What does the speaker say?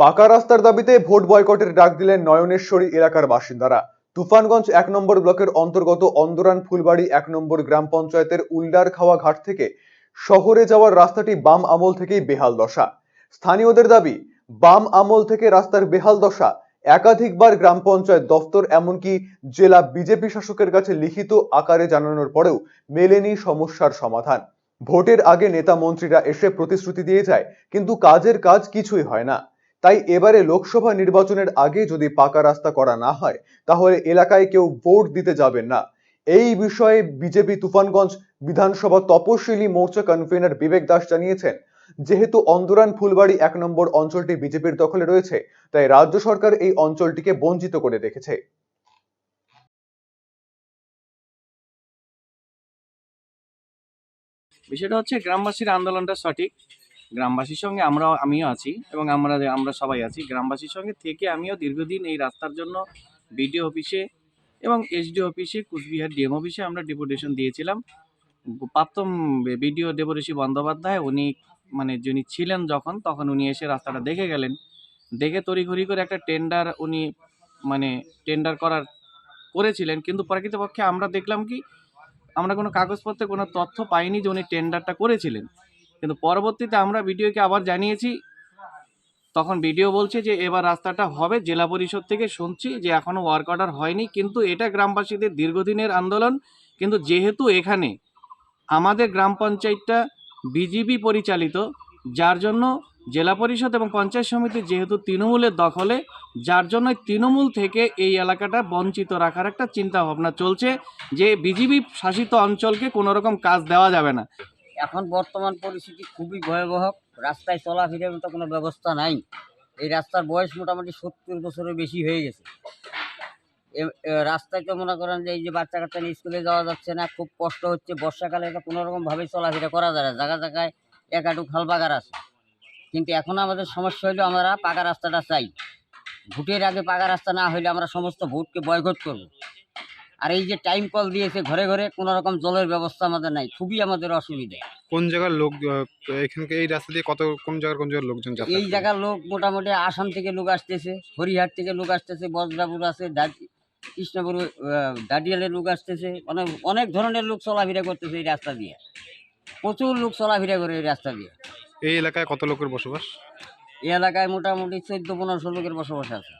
পাকা রাস্তার দাবিতে ভোট বয়কটের ডাক দিলেন নয়নেশ্বরী এলাকার বাসিন্দারা। তুফানগঞ্জ এক নম্বর ব্লকের অন্তর্গত অন্দরান ফুলবাড়ি এক নম্বর গ্রাম পঞ্চায়েতের উল্ডার খাওয়া ঘাট থেকে শহরে যাওয়ার রাস্তাটি বাম আমল থেকেই বেহাল দশা। স্থানীয়দের দাবি, বাম আমল থেকে রাস্তার বেহাল দশা একাধিকবার গ্রাম পঞ্চায়েত দফতর এমনকি জেলা বিজেপি শাসকের কাছে লিখিত আকারে জানানোর পরেও মেলেনি সমস্যার সমাধান। ভোটের আগে নেতা মন্ত্রীরা এসে প্রতিশ্রুতি দিয়ে যায়, কিন্তু কাজের কাজ কিছুই হয় না। তাই এবারে লোকসভা নির্বাচনের আগে যদি পাকা রাস্তা করা না হয়, তাহলে এলাকায় কেউ ভোট দিতে যাবেন না। এই বিষয়ে বিজেপি তুফানগঞ্জ বিধানসভা তপশিলি মোর্চা কনভেনার বিবেক দাস জানিয়েছেন, যেহেতু অন্দরান ফুলবাড়ি এক নম্বর অঞ্চলটি বিজেপির দখলে রয়েছে, তাই রাজ্য সরকার এই অঞ্চলটিকে বঞ্চিত করে রেখেছে। বিষয়টা হচ্ছে, গ্রামবাসীর আন্দোলনটা সঠিক। গ্রামবাসীর সঙ্গে আমরাও আমিও আছি এবং আমরা আমরা সবাই আছি। গ্রামবাসীর সঙ্গে থেকে আমিও দীর্ঘদিন এই রাস্তার জন্য বিডিও অফিসে এবং এসডি অফিসে, কুচবিহার ডিএম অফিসে আমরা ডেপুটেশন দিয়েছিলাম। প্রাপ্তম বিডিও দেবঋষি বন্দ্যোপাধ্যায়, উনি মানে যিনি ছিলেন যখন, তখন উনি এসে রাস্তাটা দেখে গেলেন। দেখে তড়িঘড়ি করে একটা টেন্ডার উনি মানে টেন্ডার করার, করেছিলেন। কিন্তু প্রকৃতপক্ষে আমরা দেখলাম কি, আমরা কোনো কাগজপত্রে কোনো তথ্য পাইনি যে উনি টেন্ডারটা করেছিলেন। কিন্তু পরবর্তীতে আমরা ভিডিওকে আবার জানিয়েছি, তখন ভিডিও বলছে যে এবার রাস্তাটা হবে জেলা পরিষদ থেকে শুনছি যে এখনও ওয়ার্ক অর্ডার হয়নি, কিন্তু এটা গ্রামবাসীদের দীর্ঘদিনের আন্দোলন। কিন্তু যেহেতু এখানে আমাদের গ্রাম পঞ্চায়েতটা বিজিবি পরিচালিত, যার জন্য জেলা পরিষদ এবং পঞ্চায়েত সমিতি যেহেতু তৃণমূলের দখলে, যার জন্য তৃণমূল থেকে এই এলাকাটা বঞ্চিত রাখার একটা চিন্তা ভাবনা চলছে যে বিজিবি শাসিত অঞ্চলকে কোনো রকম কাজ দেওয়া যাবে না। এখন বর্তমান পরিস্থিতি খুবই ভয়াবহ। রাস্তায় চলাফেরার মতো কোনো ব্যবস্থা নাই। এই রাস্তার বয়স মোটামুটি সত্তর বছরের বেশি হয়ে গেছে। রাস্তায় তো মনে করেন যে এই যে বাচ্চা কাচ্চা নিয়ে স্কুলে যাওয়া যাচ্ছে না, খুব কষ্ট হচ্ছে। বর্ষাকালে এটা কোনো রকমভাবে চলাফেরা করা যায় না। জায়গা জায়গায় একাটু খাল বাগার আছে। কিন্তু এখন আমাদের সমস্যা হলো আমরা পাকা রাস্তাটা চাই। ভোটের আগে পাকা রাস্তা না হলে আমরা সমস্ত ভোটকে বয়কট করব। আর এই যে টাইম কল দিয়েছে ঘরে ঘরে কোনো রকম জলের ব্যবস্থা আমাদের নাই খুবই আমাদের অসুবিধা। কোন জায়গার লোক এখানকে এই রাস্তা দিয়ে কত কোন জায়গার কোন জায়গার লোকজন এই জায়গার লোক মোটামুটি আসাম থেকে লোক আসতেছে হরিহাট থেকে লোক আসতেছে বজরাপুর আছে কৃষ্ণপুর দাঁডিয়ালের লোক আসতেছে অনেক অনেক ধরনের লোক চলাফেরা করতেছে এই রাস্তা দিয়ে। প্রচুর লোক চলাফেরা করে এই রাস্তা দিয়ে। এই এলাকায় কত লোকের বসবাস? এই এলাকায় মোটামুটি চোদ্দ পনেরোশো লোকের বসবাস আছে।